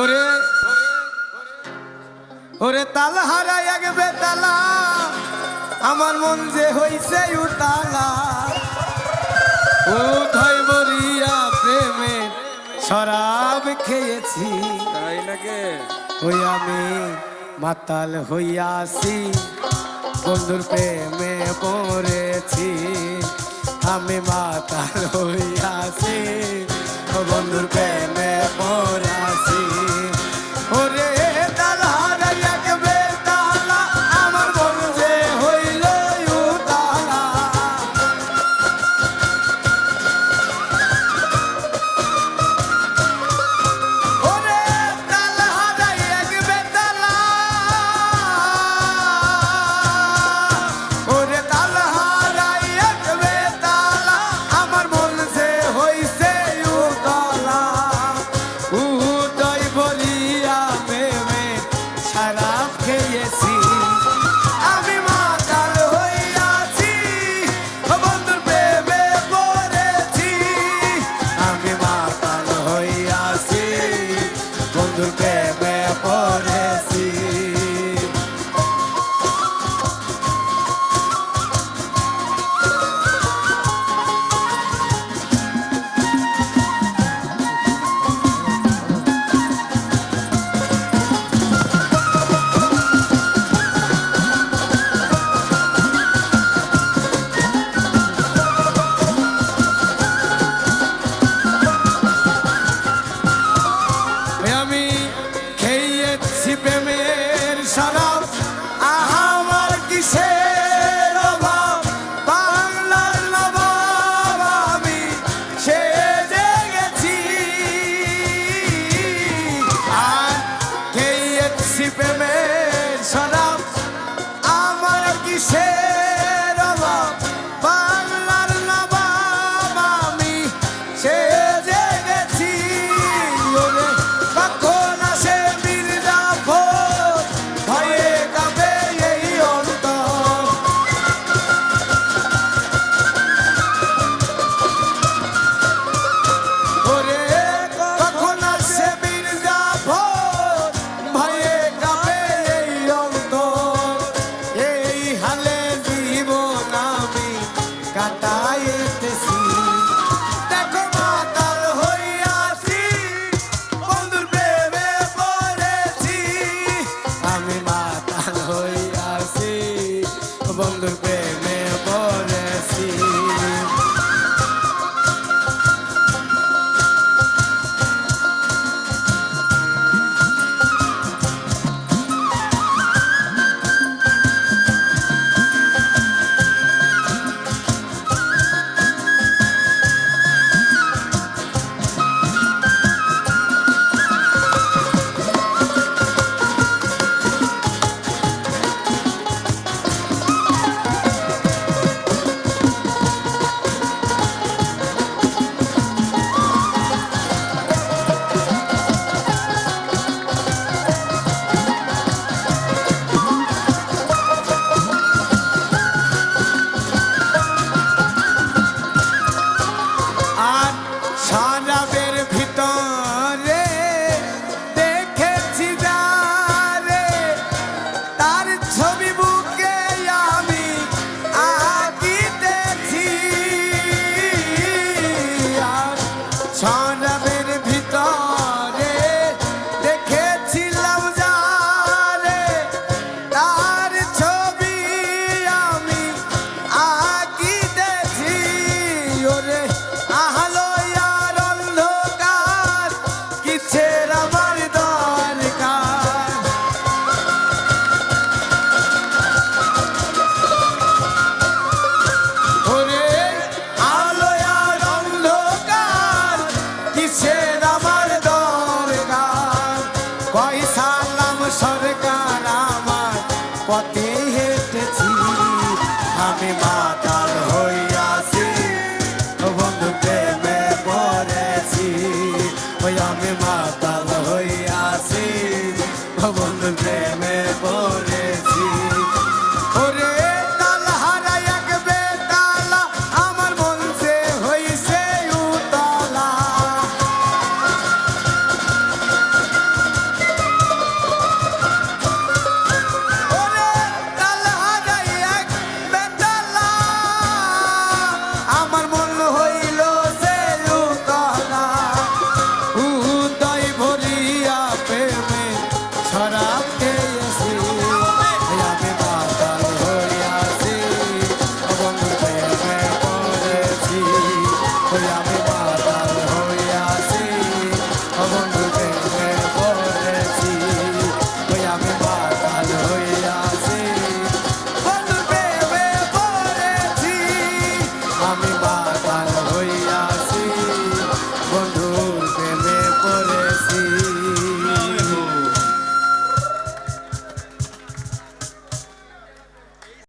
ওরে ওরে তাল হারাই এক বেতালা আমার মন যে হইছে উতালা। উঠয় বলিয়া প্রেমে শরাব খেয়েছি। তাই লাগে ওই আমি মাতাল হইয়াছি বন্ধুর প্রেমে পড়েছি। আমি মাতাল হইয়াছি বন্ধুর প্রেমে दूर के मैं पड़े পথে হেঁটেছি। আমি মাথা